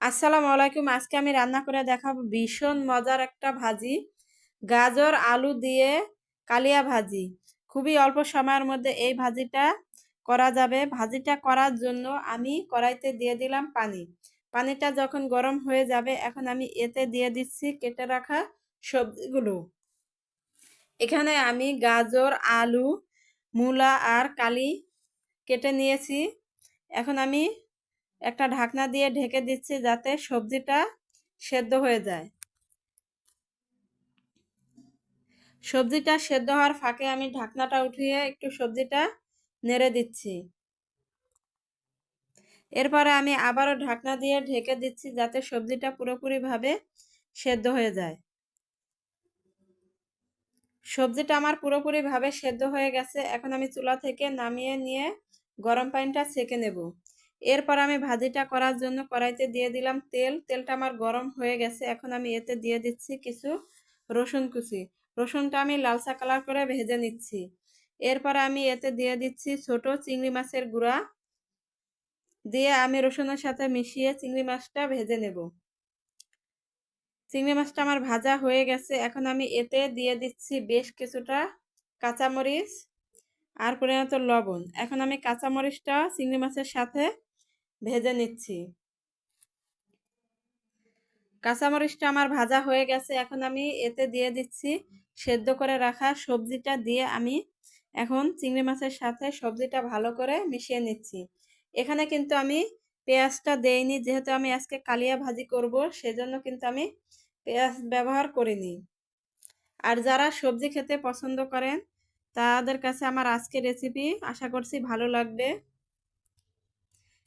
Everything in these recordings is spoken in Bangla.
আসসালামু আলাইকুম। আজকে আমি রান্না করে দেখাবো ভীষণ মজার একটা ভাজি। গাজর, আলু দিয়ে কালিয়া ভাজি। খুবই অল্প সময়ের মধ্যে এই ভাজিটা করা যাবে। ভাজিটা করার জন্য আমি কড়াইতে দিয়ে দিলাম পানি। পানিটা যখন গরম হয়ে যাবে, এখন আমি এতে দিয়ে দিচ্ছি কেটে রাখা সবজিগুলো। এখানে আমি গাজর, আলু, মূলা আর কালি কেটে নিয়েছি। এখন আমি একটা ঢাকনা দিয়ে ঢেকে দিচ্ছি যাতে সবজিটা সেদ্ধ হয়ে যায়। সবজিটা সেদ্ধ হওয়ার ফাঁকে আমি ঢাকনাটা উঠিয়ে একটু সবজিটা নেড়ে দিচ্ছি। এরপরে আমি আবারও ঢাকনা দিয়ে ঢেকে দিচ্ছি যাতে সবজিটা পুরোপুরিভাবে সেদ্ধ হয়ে যায়। সবজিটা আমার পুরোপুরিভাবে সেদ্ধ হয়ে গেছে। এখন আমি চুলা থেকে নামিয়ে নিয়ে গরম পানিটা সেকে নেব। এরপর আমি ভাজিটা করার জন্য কড়াইতে দিয়ে দিলাম তেল। তেলটা আমার গরম হয়ে গেছে। এখন আমি এতে দিয়ে দিচ্ছি কিছু রসুন কুচি। রসুনটা আমি লালসা কালার করে ভেজে নিচ্ছি। এরপর আমি এতে দিয়ে দিচ্ছি ছোট চিংড়ি মাছের গুঁড়া। দিয়ে আমি রসুনের সাথে মিশিয়ে চিংড়ি মাছটা ভেজে নেব। চিংড়ি মাছটা আমার ভাজা হয়ে গেছে। এখন আমি এতে দিয়ে দিচ্ছি বেশ কিছুটা কাঁচামরিচ আর পরিণত লবণ। এখন আমি কাঁচামরিচটা চিংড়ি মাছের সাথে ভেজে নিচ্ছি। কাঁচামরিচটা আমার ভাজা হয়ে গেছে, এখন আমি এতে দিয়ে দিচ্ছি সেদ্ধ করে রাখা সবজিটা দিয়ে আমি এখন চিংড়ি মাছের সাথে সবজিটা ভালো করে মিশিয়ে নিচ্ছি। এখানে কিন্তু আমি পেঁয়াজটা দেইনি, যেহেতু আমি আজকে কালিয়া ভাজি করব, সেজন্য কিন্তু আমি পেঁয়াজ ব্যবহার করিনি। আর যারা সবজি খেতে পছন্দ করেন, তাদের কাছে আমার আজকের রেসিপি আশা করছি ভালো লাগবে।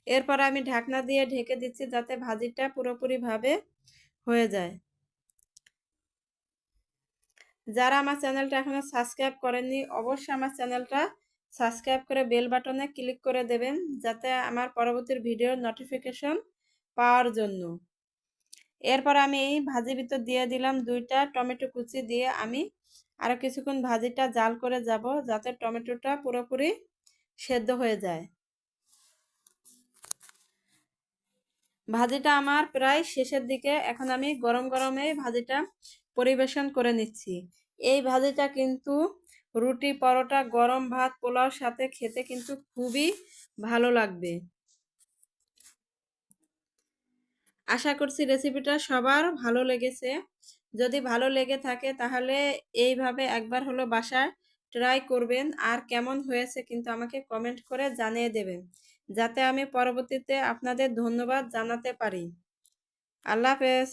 এরপর আমি ঢাকনা দিয়ে ঢেকে দিচ্ছি যাতে ভাজিটা পুরোপুরিভাবে হয়ে যায়। যারা আমার চ্যানেলটা এখনও সাবস্ক্রাইব করেননি, অবশ্যই আমার চ্যানেলটা সাবস্ক্রাইব করে বেল বাটনে ক্লিক করে দেবেন যাতে আমার পরবর্তী ভিডিওর নোটিফিকেশন পাওয়ার জন্য। এরপর আমি এই ভাজির ভিতর দিয়ে দিলাম দুইটা টমেটো কুচি দিয়ে আমি আরও কিছুক্ষণ ভাজিটা জাল করে যাব যাতে টমেটোটা পুরোপুরি সেদ্ধ হয়ে যায়। ভাজিটা আমার প্রায় শেষের দিকে, এখন আমি গরম গরমে ভাজিটা পরিবেশন করে নিচ্ছি। এই ভাজিটা কিন্তু রুটি, পরোটা, গরম ভাত পোলাওর সাথে খেতে কিন্তু খুবই ভালো লাগবে। আশা করছি রেসিপিটা সবার ভালো লেগেছে। যদি ভালো লেগে থাকে তাহলে এইভাবে একবার হলো বাসায় ট্রাই করবেন। আর কেমন হয়েছে কিন্তু আমাকে কমেন্ট করে জানিয়ে দেবেন। যাতে আমি পরবর্তীতে আপনাদের ধন্যবাদ জানাতে পারি। আল্লাহ হাফেজ।